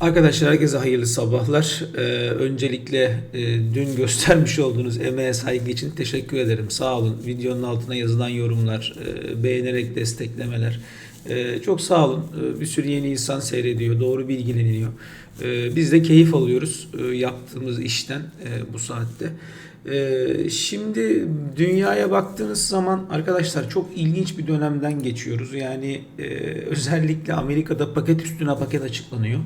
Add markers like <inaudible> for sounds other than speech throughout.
Arkadaşlar herkese hayırlı sabahlar. Ee, öncelikle e, dün göstermiş olduğunuz emeğe saygı için teşekkür ederim. Sağ olun. Videonun altına yazılan yorumlar, e, beğenerek desteklemeler. E, çok sağ olun. E, bir sürü yeni insan seyrediyor, doğru bilgileniyor. E, biz de keyif alıyoruz e, yaptığımız işten e, bu saatte. Ee, şimdi dünyaya baktığınız zaman arkadaşlar çok ilginç bir dönemden geçiyoruz. Yani e, özellikle Amerika'da paket üstüne paket açıklanıyor.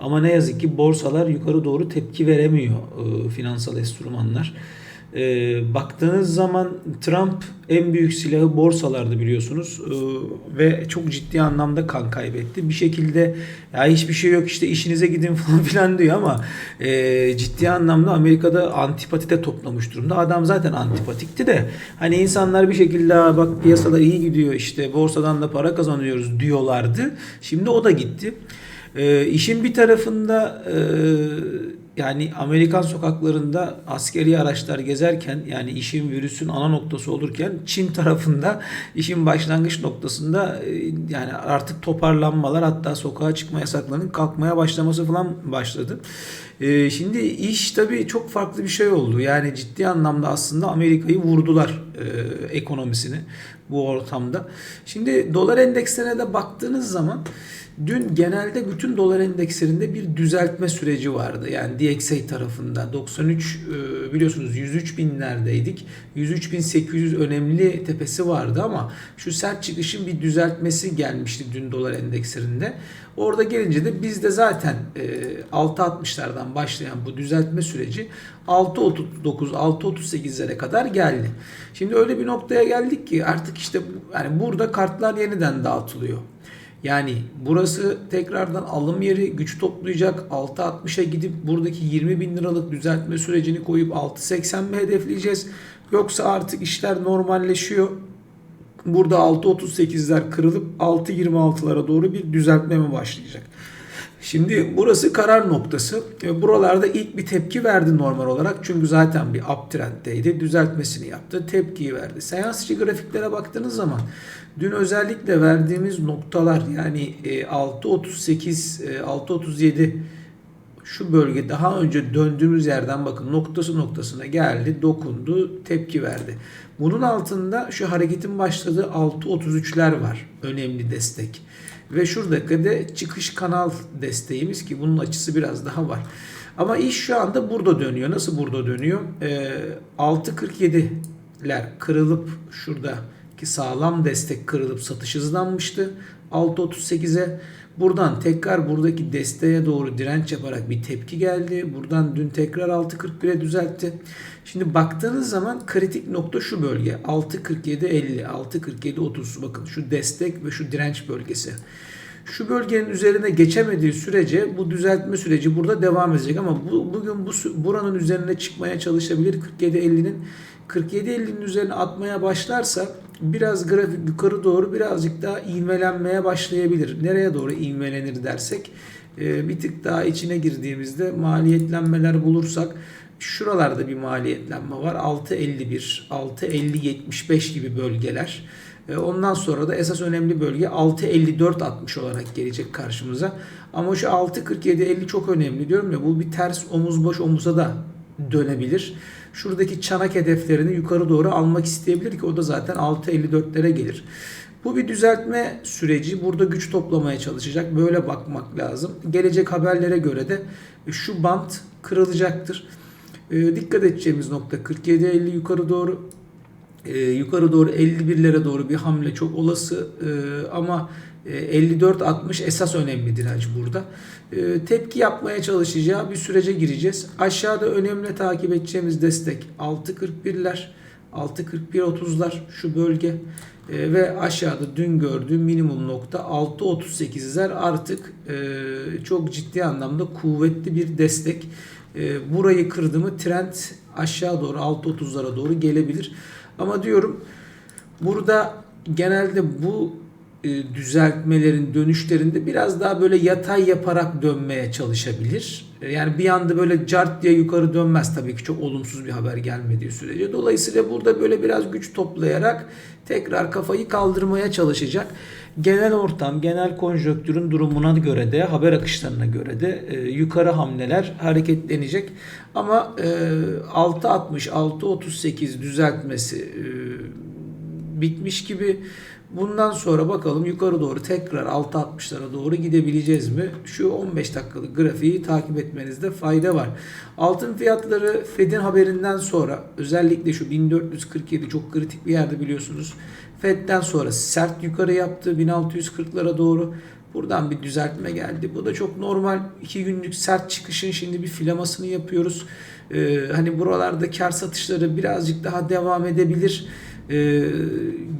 Ama ne yazık ki borsalar yukarı doğru tepki veremiyor e, finansal enstrümanlar. E, baktığınız zaman Trump en büyük silahı borsalardı biliyorsunuz E, ve çok ciddi anlamda kan kaybetti. Bir şekilde ya hiçbir şey yok işte işinize gidin <laughs> falan filan diyor ama e, ciddi anlamda Amerika'da antipati de toplamış durumda. Adam zaten antipatikti de hani insanlar bir şekilde "Aa, bak piyasalar iyi gidiyor işte borsadan da para kazanıyoruz diyorlardı. Şimdi o da gitti. E, işin bir tarafında e, yani Amerikan sokaklarında askeri araçlar gezerken yani işin virüsün ana noktası olurken Çin tarafında işin başlangıç noktasında e, yani artık toparlanmalar hatta sokağa çıkma yasaklarının kalkmaya başlaması falan başladı. E, Şimdi iş tabii çok farklı bir şey oldu. Yani ciddi anlamda aslında Amerika'yı vurdular e, ekonomisini bu ortamda. Şimdi dolar endekslerine de baktığınız zaman Dün genelde bütün dolar endekslerinde bir düzeltme süreci vardı. Yani DXY tarafında 93 e, biliyorsunuz 103 binlerdeydik. 103 bin 800 önemli tepesi vardı ama şu sert çıkışın bir düzeltmesi gelmişti dün dolar endekslerinde. Orada gelince de bizde zaten e, 6.60'lardan başlayan bu düzeltme süreci 6.39 6.38'lere kadar geldi. Şimdi öyle bir noktaya geldik ki artık işte yani burada kartlar yeniden dağıtılıyor. Yani burası tekrardan alım yeri güç toplayacak. 6.60'a gidip buradaki 20 bin liralık düzeltme sürecini koyup 6.80 mi hedefleyeceğiz? Yoksa artık işler normalleşiyor. Burada 6.38'ler kırılıp 6.26'lara doğru bir düzeltme mi başlayacak? Şimdi burası karar noktası. E, Buralarda ilk bir tepki verdi normal olarak. Çünkü zaten bir uptrend'deydi. Düzeltmesini yaptı. Tepkiyi verdi. Seans grafiklere baktığınız zaman dün özellikle verdiğimiz noktalar yani e, 6.38, e, 6.37 şu bölge daha önce döndüğümüz yerden bakın noktası noktasına geldi, dokundu, tepki verdi. Bunun altında şu hareketin başladığı 6.33'ler var. Önemli destek. Ve şuradaki de çıkış kanal desteğimiz ki bunun açısı biraz daha var. Ama iş şu anda burada dönüyor. Nasıl burada dönüyor? Ee, 6.47'ler kırılıp şurada ki sağlam destek kırılıp satış hızlanmıştı. 6.38'e buradan tekrar buradaki desteğe doğru direnç yaparak bir tepki geldi. Buradan dün tekrar 6.41'e düzeltti. Şimdi baktığınız zaman kritik nokta şu bölge 6.47.50 6.47.30 bakın şu destek ve şu direnç bölgesi. Şu bölgenin üzerine geçemediği sürece bu düzeltme süreci burada devam edecek ama bu, bugün bu buranın üzerine çıkmaya çalışabilir 47.50'nin 47.50'nin üzerine atmaya başlarsa biraz grafik yukarı doğru birazcık daha ivmelenmeye başlayabilir. Nereye doğru ivmelenir dersek e, bir tık daha içine girdiğimizde maliyetlenmeler bulursak şuralarda bir maliyetlenme var. 6.51, 6.50-75 gibi bölgeler. E, Ondan sonra da esas önemli bölge 6.54-60 olarak gelecek karşımıza. Ama şu 6.47-50 çok önemli diyorum ya bu bir ters omuz boş omuza da dönebilir. Şuradaki çanak hedeflerini yukarı doğru almak isteyebilir ki o da zaten 6.54'lere gelir. Bu bir düzeltme süreci. Burada güç toplamaya çalışacak. Böyle bakmak lazım. Gelecek haberlere göre de şu bant kırılacaktır. E, dikkat edeceğimiz nokta 47.50 yukarı doğru e, yukarı doğru 51'lere doğru bir hamle çok olası e, ama e, 54-60 esas önemli direnç burada. E, tepki yapmaya çalışacağı bir sürece gireceğiz. Aşağıda önemli takip edeceğimiz destek 6.41'ler, 6.41-30'lar şu bölge e, ve aşağıda dün gördüğüm minimum nokta 6.38'ler artık e, çok ciddi anlamda kuvvetli bir destek. E, burayı kırdı mı trend aşağı doğru 6.30'lara doğru gelebilir. Ama diyorum burada genelde bu e, düzeltmelerin dönüşlerinde biraz daha böyle yatay yaparak dönmeye çalışabilir. E, Yani bir anda böyle cart diye yukarı dönmez tabii ki çok olumsuz bir haber gelmediği sürece. Dolayısıyla burada böyle biraz güç toplayarak tekrar kafayı kaldırmaya çalışacak. Genel ortam, genel konjonktürün durumuna göre de, haber akışlarına göre de e, yukarı hamleler hareketlenecek. Ama e, 6.60, 6.38 düzeltmesi e, bitmiş gibi. Bundan sonra bakalım yukarı doğru tekrar 6.60'lara doğru gidebileceğiz mi? Şu 15 dakikalık grafiği takip etmenizde fayda var. Altın fiyatları Fed'in haberinden sonra özellikle şu 1447 çok kritik bir yerde biliyorsunuz. Fed'den sonra sert yukarı yaptı 1640'lara doğru. Buradan bir düzeltme geldi. Bu da çok normal. 2 günlük sert çıkışın şimdi bir filamasını yapıyoruz. Ee, hani buralarda kar satışları birazcık daha devam edebilir. Ee,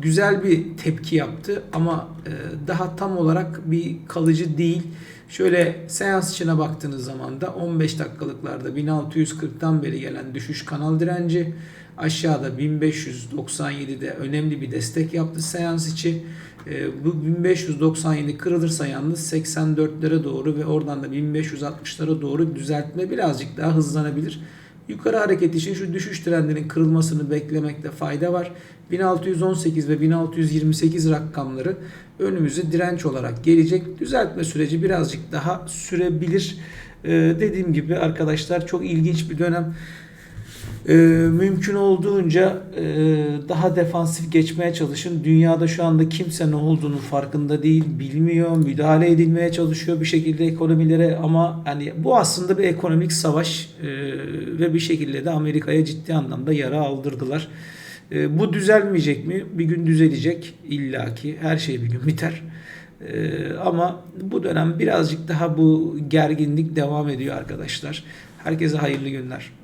güzel bir tepki yaptı ama e, daha tam olarak bir kalıcı değil. Şöyle seans içine baktığınız zaman da 15 dakikalıklarda 1640'tan beri gelen düşüş kanal direnci aşağıda 1597'de önemli bir destek yaptı seans içi. Ee, bu 1597 kırılırsa yalnız 84'lere doğru ve oradan da 1560'lara doğru düzeltme birazcık daha hızlanabilir. Yukarı hareket için şu düşüş trendinin kırılmasını beklemekte fayda var. 1618 ve 1628 rakamları önümüze direnç olarak gelecek. Düzeltme süreci birazcık daha sürebilir. Ee, dediğim gibi arkadaşlar çok ilginç bir dönem. Ee, mümkün olduğunca e, daha defansif geçmeye çalışın. Dünyada şu anda kimse ne olduğunu farkında değil, bilmiyor, müdahale edilmeye çalışıyor bir şekilde ekonomilere ama hani bu aslında bir ekonomik savaş e, ve bir şekilde de Amerika'ya ciddi anlamda yara aldırdılar. E, bu düzelmeyecek mi? Bir gün düzelecek illaki. Her şey bir gün biter. E, ama bu dönem birazcık daha bu gerginlik devam ediyor arkadaşlar. Herkese hayırlı günler.